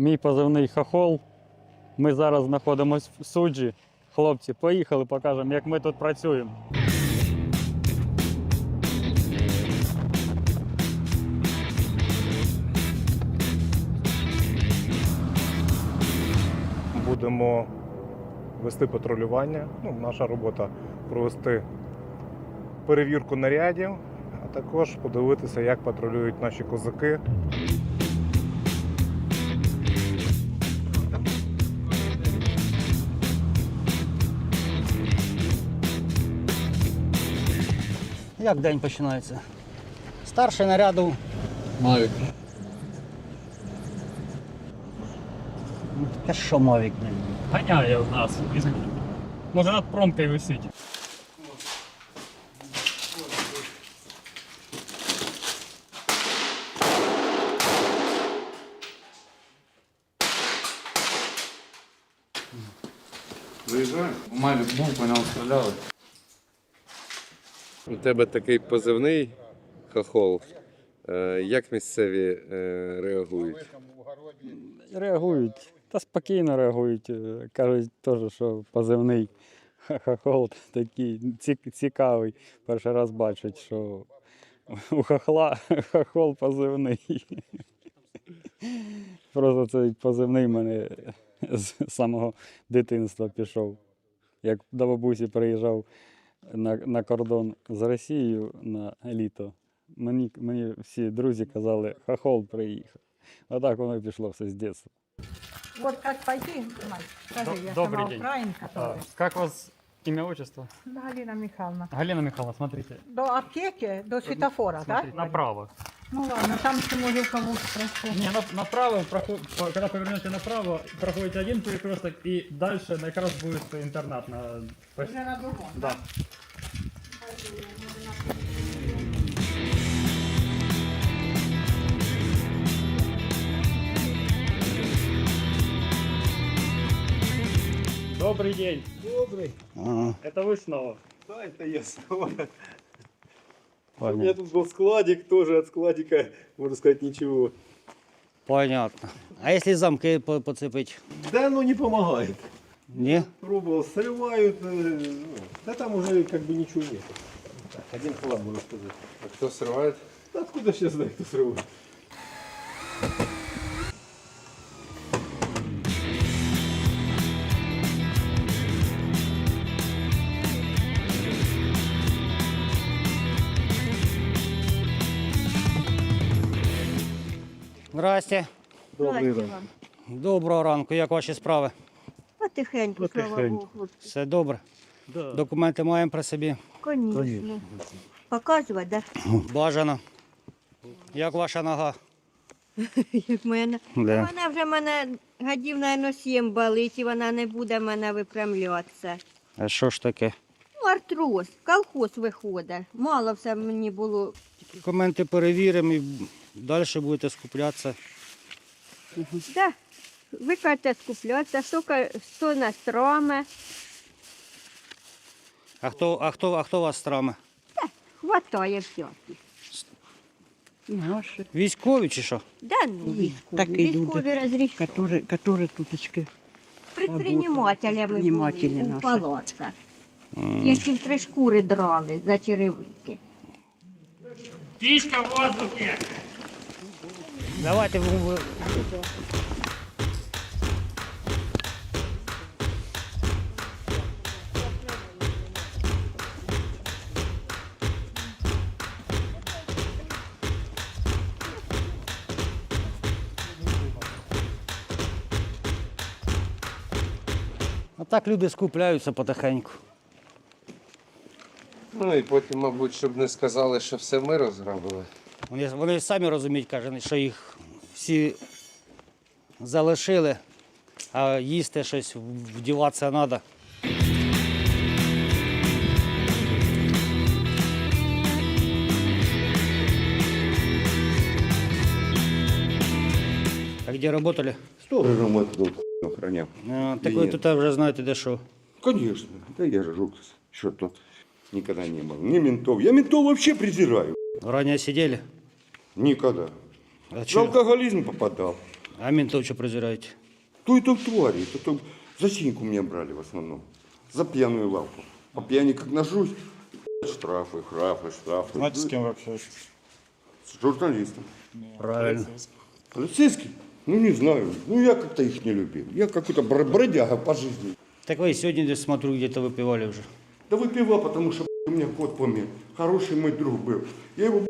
Мій позивний хохол. Ми зараз знаходимося в суджі. Хлопці, поїхали, покажемо, як ми тут працюємо. Будемо вести патрулювання. Ну, наша робота провести перевірку нарядів, а також подивитися, як патрулюють наші козаки. Як день починається? Старший наряду. Мавік. Ну, Таке що мовік не Ганяє в нас. Може над промкою висить. Виїжджаємо? Мавік був, по ньому стріляли. У тебе такий позивний хохол. Е, Як місцеві е, реагують? Реагують. Та спокійно реагують. Е, Кажуть теж, що позивний хохол такий цікавий. Перший раз бачать, що у хохла хохол позивний. Просто цей позивний в мене з самого дитинства пішов. Як до бабусі приїжджав на, на кордон з Росією на літо, мені, мені всі друзі казали, хохол приїхав. Отак воно пішло все з дитинства. Вот как пойти, Мать, скажи, Д- я добрый сама день. украинка тоже. Как вас имя, отчество? Галина Михайловна. Галина Михайловна, смотрите. До аптеки, до светофора, да? Смотрите, направо. Ну ладно, там еще может у кого спросить. Не, на- направо, проход- когда повернете направо, проходите один перекресток, и дальше на как раз будет интернат. На... Уже на другом. Да. Добрый день. Ага. Это вы снова? Да, это я снова. У меня Понятно. тут был складик, тоже от складика, можно сказать, ничего. Понятно. А якщо замки по- поцепить? Да, но не помогает. Ні? Пробовал, срывают, э, ну, да там уже как бы ничего нет. Так, один хлам, можно сказать. А хто сриває? Да откуда сейчас знаю, кто срывает? Здрасте. Добрый день. Доброго ранку. Як ваші справи? Потихеньку, слава Потихеньку. Богу. Все добре? Да. Документи маємо при собі. Конечно. Показувати, да? Бажано. Як ваша нога? Як мене. Да. Вона вже мене гадів, наверно, сім болить, і вона не буде мене випрямлятися. А що ж таке? Ну, артроз, колхоз виходить. Мало все мені було. Документи перевіримо і далі будете скуплятися. Да. Ви кажете скуплятися, що, ка- що на строме. А хто, а хто, а хто вас страме? Хватає всяких. Наши, Військові чи що? Да, ну, військові. Так і люди. Військові розрішили. которые, которые туточки. Предпринимателями Предпринимателі були у наші. палатках. Які в три шкури драли за черевики. Птичка в воздухе! Давайте ви- А так люди скупляються потихеньку. Ну і потім, мабуть, щоб не сказали, що все ми розграбили. Вони, вони самі розуміють, каже, що їх всі залишили, а їсти щось вдіватися треба. А где работали? Сторожем это охранял. А, так ви Нет. тут вже знаєте, де що. Конечно. Да я же жук. Что тут никогда не был. Ни ментов. Я ментов вообще презираю. Ранее сидели? Никогда. А чё? алкоголизм попадал. А ментов що призирають? То это твари, это то за синьку меня брали в основном. За пьяную лавку. По пьяни как нажусь, штрафы, штрафы, штрафы. Знаете, с кем вы общаетесь? С журналистом. Правильно. Полицейский? Ну не знаю. Ну я как-то их не любил. Я какой-то бр- бродяга по жизни. Так ви сьогодні десь смотрю, где-то випивали вже. Да выпивал, потому что у меня кот помер. Хороший мой друг был. Я его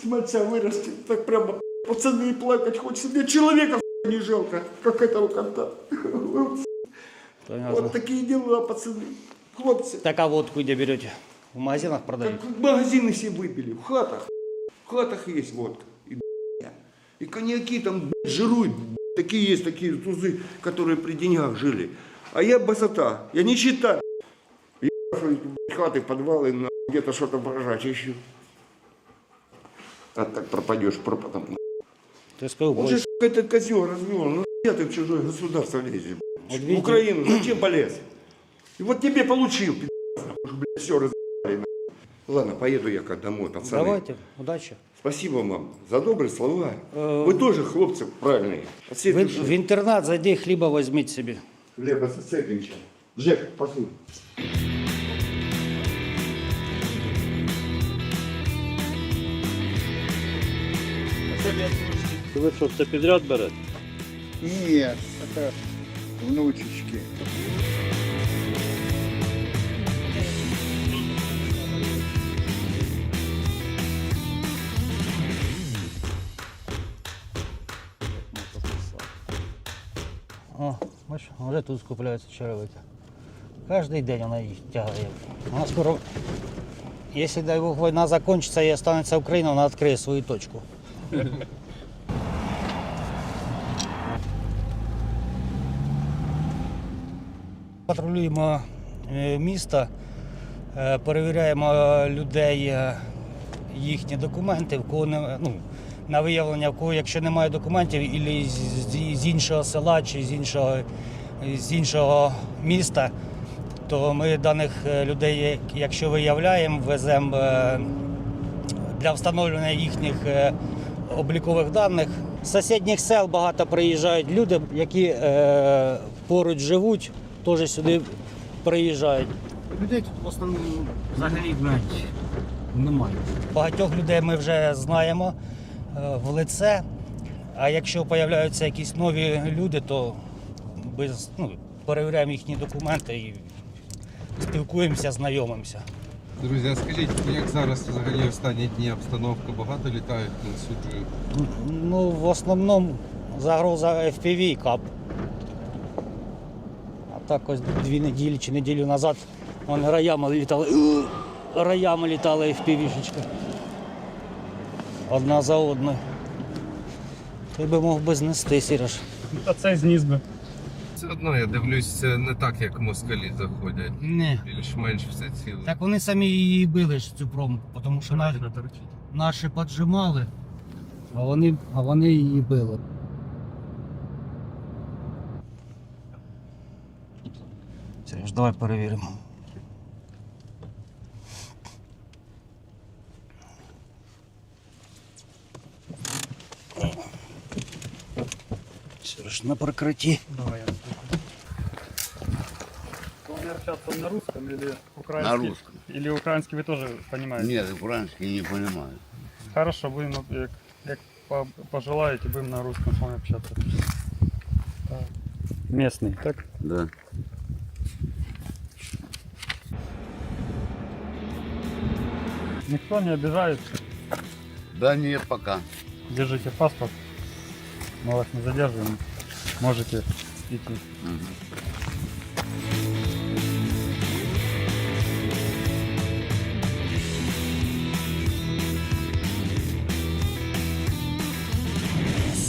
с мальца вырастил. Так прямо пацаны плакать хочется. Мне человека не жалко, как этого кота. Понятно. Вот такие дела, пацаны. Хлопцы. Так а водку где берете? В магазинах продають? Как магазины все выпили, в хатах. В хатах есть водка. И, и коньяки там жируют. Такие есть такие тузы, которые при деньгах жили. А я басота, я не читаю. Я хаты, подвалы, где-то что-то прожать ищу. А так пропадешь пропадом. Ти спив Он же більше. сука, этот козел развел. Ну я ты в чужое государство лезешь. б***ь. Вот В видите? Украину зачем полез? И вот тебе получил, пи***ц, нахуй, уж, блядь, все разъебали. нахуй. Ладно, поеду я как домой, пацаны. Давайте, удачі. Спасибо вам за добрые слова. Э, Вы тоже, хлопцы, правильные. От всей Ви души. в інтернат зайди, хліба візьміть собі. Глеба Сацепинча. Жек, пошли. Ви що, все підряд берете? Нет, это внучечки. О, бачиш, вже тут скупляються черевики. Кожен день вона їх тягає. Вона скоро, якщо дай Бог війна закінчиться і останеться Україна, вона відкриє свою точку. Патрулюємо е, місто, е, перевіряємо людей, е, їхні документи, в кого не, ну, на виявлення, в кого, якщо немає документів, і з, іншого села чи з іншого, з іншого міста, то ми даних людей, якщо виявляємо, веземо для встановлення їхніх облікових даних. З сусідніх сел багато приїжджають люди, які е, поруч живуть, теж сюди приїжджають. Людей тут в основному взагалі навіть немає. Багатьох людей ми вже знаємо е, в лице. А якщо з'являються якісь нові люди, то без, ну, перевіряємо їхні документи і спілкуємося, знайомимося. Друзі, а скажіть, як зараз взагалі останні дні обстановка багато літають над суджею? Ну, в основному загроза FPV і кап. А так ось дві неділі чи неділю назад вони роями літали. Роями літали FPV-шечки. Одна за одною. Ти би мог би знести, Сереж. Та це зніс би. Все одно я дивлюсь, це не так, як москалі заходять. Не. Більш-менш все ціле. Так вони самі її били ж цю промку, тому що наші, наші поджимали, а вони, а вони її били. Сереж, давай перевіримо. На прикритті. общаться на русском или На украинский? русском. Или украинский вы тоже понимаете? Нет, украинский не понимаю. Хорошо, будем, на- як, як по- пожелаете, будем на русском с вами общаться. Местный, так? Да. Никто не обижает. Да нет, пока. Держите паспорт. Мы вас не задерживаем. Можете идти.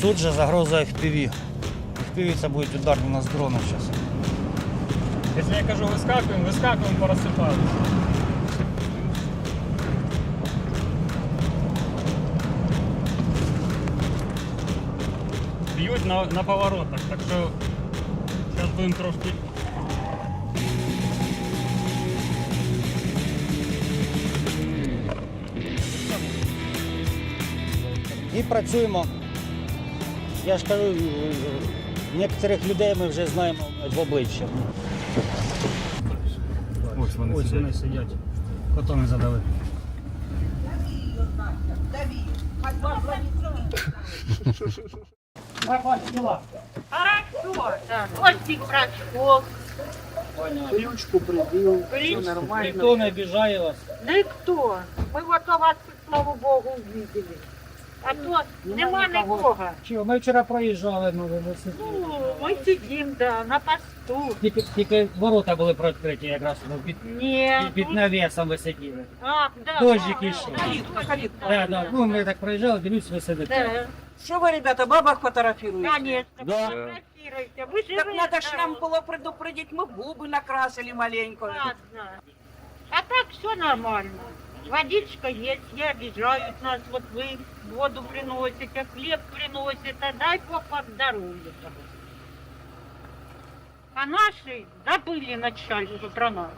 Суд же загроза FPV. FPV це будуть ударні у нас дрони зараз. Если я кажу выскакиваем, выскакиваем по Б'ють на, на поворотах, так що зараз будемо трошки. І працюємо Я ж кажу, е, некоторих людей ми вже знаємо в обличчя. Ось вони Ось вони сидять. Котони задали. Хорошо. Костик прошел. Ключку прибил, Все нормально. Никто не обижает вас. Никто. Мы вот у вас, слава Богу, увидели А то нема нікого. Чого, ми вчора проїжджали, ну ви сиділи. Ну, ми сидим, да, на посту. Тільки, тільки ворота були відкриті якраз ну, під, Ні. під, під навісом ви сиділи. А, да, Дождик да, ішов. да, да, Да, да. Ну, ми так проїжджали, дивлюсь, ви сидите. Да. Что вы, ребята, бабах фотографируете? Конечно, Да. фотографируйте. Вы же Так надо ж нам было предупредить, мы губы накрасили маленько. Ладно. А так все нормально. Водичка есть, не обижают нас. Вот вы воду приносите, хлеб приносите. Дай Бог вам здоровья. А наши забыли начальство про нас.